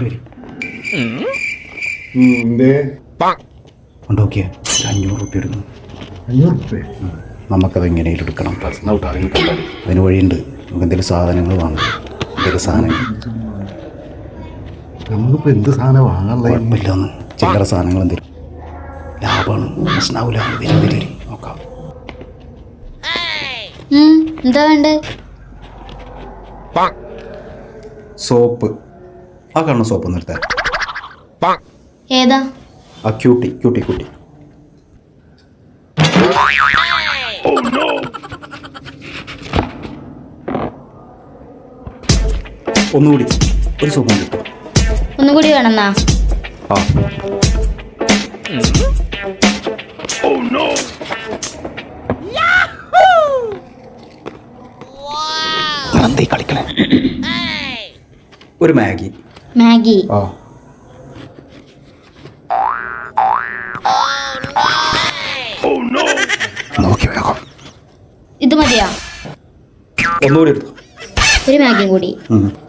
ഒരു അഞ്ഞൂറ് റുപ്യ എടുക്കണം അഞ്ഞൂറ് റുപ്യ നമുക്കത് എങ്ങനെയും എടുക്കണം. അതിന് കണ്ടാൽ അതിന് വഴിയുണ്ട്. നമുക്ക് എന്തെങ്കിലും സാധനങ്ങൾ വാങ്ങണം എന്തെങ്കിലും സാധനങ്ങൾ? നമ്മളിപ്പോൾ എന്ത് സാധനം വാങ്ങാനുള്ള കുഴപ്പമില്ലെന്ന്. ചില്ലറ സാധനങ്ങൾ എന്തെങ്കിലും. ലാഭമാണ്. പ്രശ്നമാവില്ല വരും വരും നോക്കാം. എന്താ വേണ്ടേ? സോപ്പ്. ആ കാണുന്ന സോപ്പ് നിർത്താൻ ഏതാ? ആ ക്യൂട്ടി ക്യൂട്ടി ക്യൂട്ടി. ഒന്നുകൂടി ഒരു സോപ്പ്. ഒന്നുകൂടി വേണമെന്നാ? ആ. എന്തേ കളിക്കണേ. ഒരു മാഗി. മാഗി. ഓ നോക്കി വേഗം. ഇത് മതിയാ. ഒന്നുകൂടി എടുത്തു. ഒരു മാഗിയും കൂടി. ഉം.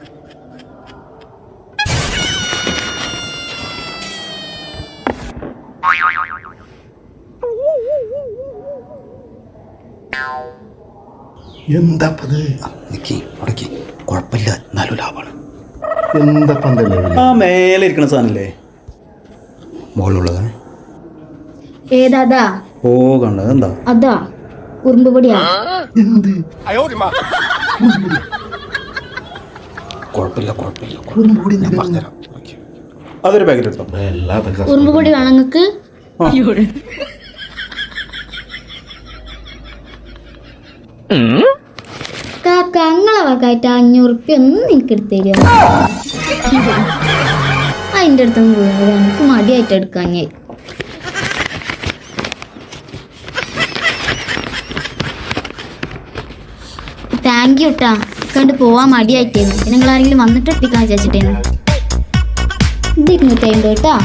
എന്താപ്പത് നിക്കി അടക്കി കുഴപ്പമില്ല. എന്നാലും ലാഭമാണ്. എന്താപ്പം എന്തല്ലേ ആ മേലെ ഇരിക്കണ സാധനല്ലേ മുകളിലുള്ളത് ഏതാ ഓ കണ്ടത് എന്താ അതാ. ഉറുമ്പ് പൊടിയാ. എന്ത്? കുഴപ്പമില്ല കുഴപ്പമില്ല. ഉറുമ്പ് പൊടി ഞാൻ പറഞ്ഞുതരാം. ഓക്കേ. അതൊരു പാക്കറ്റ് എടുത്തോ? എല്ലാ ഉറുമ്പ് പൊടി വേണം നിങ്ങക്ക് കാക്ക അങ്ങളെ വകായിട്ട് അഞ്ഞൂറ് റുപ്യ ഒന്നും എനിക്ക് എടുത്തു അതിന്റെ അടുത്തൊന്നും പോകുന്നത് എനിക്ക് മടിയായിട്ട് എടുക്കാൻ ഞാൻ താങ്ക് യു ട്ടാ. കണ്ട് പോവാൻ മടിയായിട്ടേന്ന്. പിന്നെ നിങ്ങൾ ആരെങ്കിലും വന്നിട്ട് എത്തിക്കാൻ വിചാരിച്ചിട്ടേന്ന്? ഇത് ഇരുന്നൂറ്റി അമ്പത് കേട്ടാ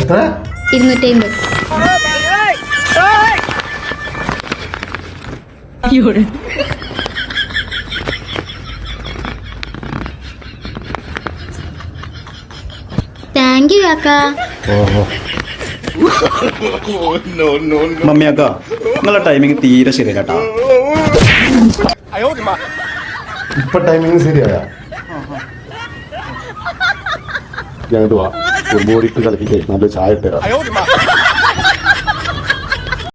എത്ര? ഇരുന്നൂറ്റി അമ്പത് താങ്ക് യു കാക്ക ഓഹോ മമ്മിയാക്ക നിങ്ങളെ ടൈമിങ് തീരെ ശരിയല്ല കേട്ടാ ഇപ്പൊ ടൈമിങ് ശരിയായ? ഞങ്ങൾക്ക് വാ. ഉറുമ്പ് പൊടി ഇട്ട് കളിപ്പിക്കേ നല്ല ചായ ഇട്ട് തരാം